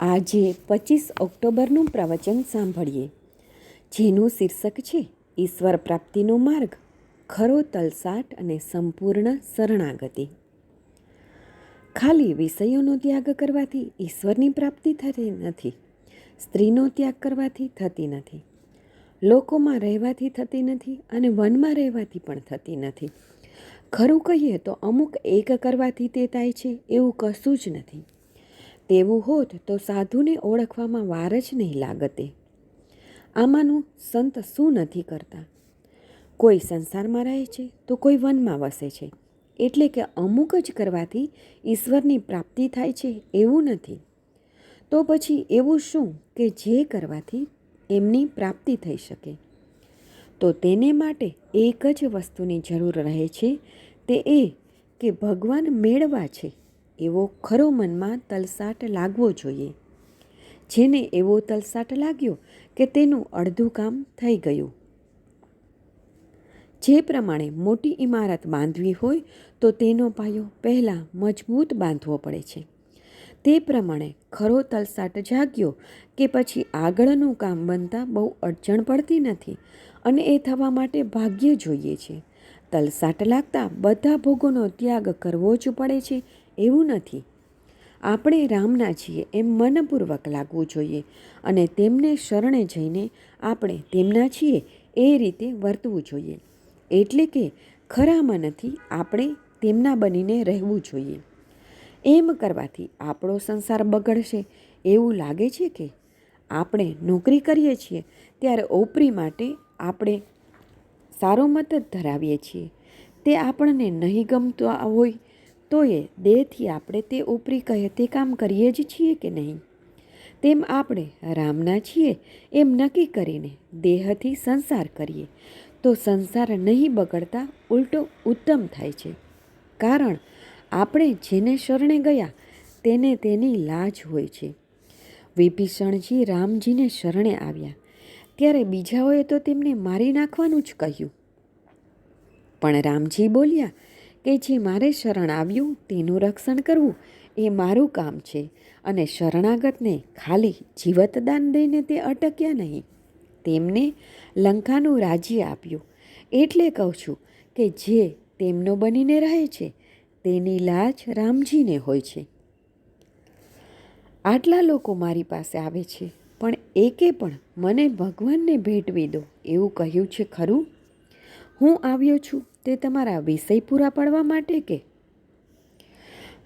આજે પચીસ ઓક્ટોબરનું પ્રવચન સાંભળીએ. જેનું શીર્ષક છે, ઈશ્વર પ્રાપ્તિનો માર્ગ, ખરો તલસાટ અને સંપૂર્ણ શરણાગતિ. ખાલી વિષયોનો ત્યાગ કરવાથી ઈશ્વરની પ્રાપ્તિ થતી નથી, સ્ત્રીનો ત્યાગ કરવાથી થતી નથી, લોકોમાં રહેવાથી થતી નથી અને વનમાં રહેવાથી પણ થતી નથી. ખરું કહીએ તો અમુક એક કરવાથી તે થાય છે, એવું કશું જ નથી. તેવું હોત તો સાધુને ઓળખવામાં વાર જ નહીં લાગતે. આમાંનું સંત શું નથી કરતા? કોઈ સંસારમાં રહે છે તો કોઈ વનમાં વસે છે. એટલે કે અમુક જ કરવાથી ઈશ્વરની પ્રાપ્તિ થાય છે એવું નથી. તો પછી એવું શું કે જે કરવાથી એમની પ્રાપ્તિ થઈ શકે? તો તેને માટે એક જ વસ્તુની જરૂર રહે છે, તે એ કે ભગવાન મેળવા છે. એવો ખરો મનમાં તલસાટ લાગવો જોઈએ. જેને એવો તલસાટ લાગ્યો કે તેનું અડધું કામ થઈ ગયું. જે પ્રમાણે મોટી ઇમારત બાંધવી હોય તો તેનો પાયો પહેલાં મજબૂત બાંધવો પડે છે. તે પ્રમાણે ખરો તલસાટ જાગ્યો કે પછી આગળનું કામ બનતા બહુ અડચણ પડતી નથી અને એ થવા માટે ભાગ્ય જોઈએ છે. તલસાટ લાગતા બધા ભોગોનો ત્યાગ કરવો જ પડે છે એવું નથી. આપણે રામના છીએ એમ મનપૂર્વક લાગવું જોઈએ અને તેમને શરણે જઈને આપણે તેમના છીએ એ રીતે વર્તવું જોઈએ. એટલે કે ખરા મનથી આપણે તેમના બનીને રહેવું જોઈએ. એમ કરવાથી આપણો સંસાર બગડશે. એવું લાગે છે કે આપણે નોકરી કરીએ છીએ ત્યારે ઓપરી માટે આપણે સારો મત ધરાવીએ છીએ. તે આપણને નહીં ગમતો હોય તો એ દેહથી આપણે તે ઉપરી કહે તે કામ કરીએ જ છીએ કે નહીં? તેમ આપણે રામના છીએ, એમ નક્કી કરીને દેહથી સંસાર કરીએ. તો સંસાર નહીં બગડતા ઉલટો ઉત્તમ થાય છે. કારણ આપણે જેને શરણે ગયા, તેને તેની લાજ હોય છે. વિભીષણજી રામજીને શરણે આવ્યા. ત્યારે બીજાઓએ તો તેમને મારી નાખવાનું જ કહ્યું. પણ રામજી બોલ્યા કે જે મારે શરણ આવ્યું તેનું રક્ષણ કરવું એ મારું કામ છે અને શરણાગતને ખાલી જીવતદાન દઈને તે અટક્યા નહીં. તેમને લંકાનું રાજ્ય આપ્યું. એટલે કહું છું કે જે તેમનો બનીને રહે છે, તેની લાજ રામજીને હોય છે. આટલા લોકો મારી પાસે આવે છે, પણ એકે પણ મને ભગવાનને ભેટવી દો એવું કહ્યું છે ખરું? હું આવ્યો છું તે તમારા વિષય પૂરા પાડવા માટે કે?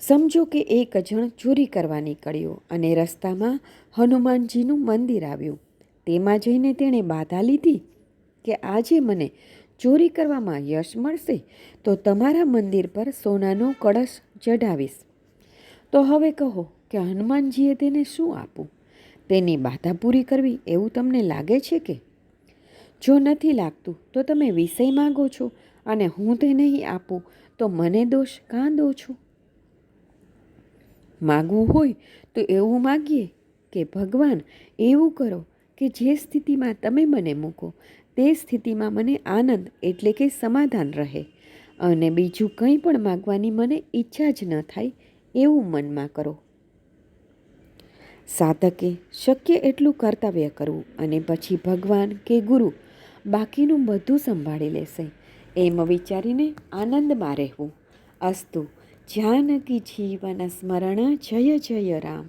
સમજો કે એક જણ ચોરી કરવા નીકળ્યો અને રસ્તામાં હનુમાનજીનું મંદિર આવ્યું. તેમાં જઈને તેણે બાધા લીધી કે આજે મને ચોરી કરવામાં યશ મળશે તો તમારા મંદિર પર સોનાનો કળશ ચઢાવીશ. તો હવે કહો કે હનુમાનજીએ તેને શું આપવું તેની બાધા પૂરી કરવી એવું તમને લાગે છે કે? જો નથી લાગતું, તો તમે વિષય માગો છો અને હું તે નહીં આપું, તો મને દોષ કાં દો છો માગવું હોય તો એવું માગીએ કે ભગવાન, એવું કરો કે જે સ્થિતિમાં તમે મને મૂકો, તે સ્થિતિમાં મને આનંદ એટલે કે સમાધાન રહે. અને બીજું કંઈ પણ માગવાની મને ઈચ્છા જ ન થાય, એવું મનમાં કરો. સાધકે શક્ય એટલું કર્તવ્ય કરવું અને પછી ભગવાન કે ગુરુ બાકીનું બધું સંભાળી લેશે. એમ વિચારીને આનંદમાં રહેવું. અસ્તુ, જાનકી જીવન સ્મરણ, જય જય રામ.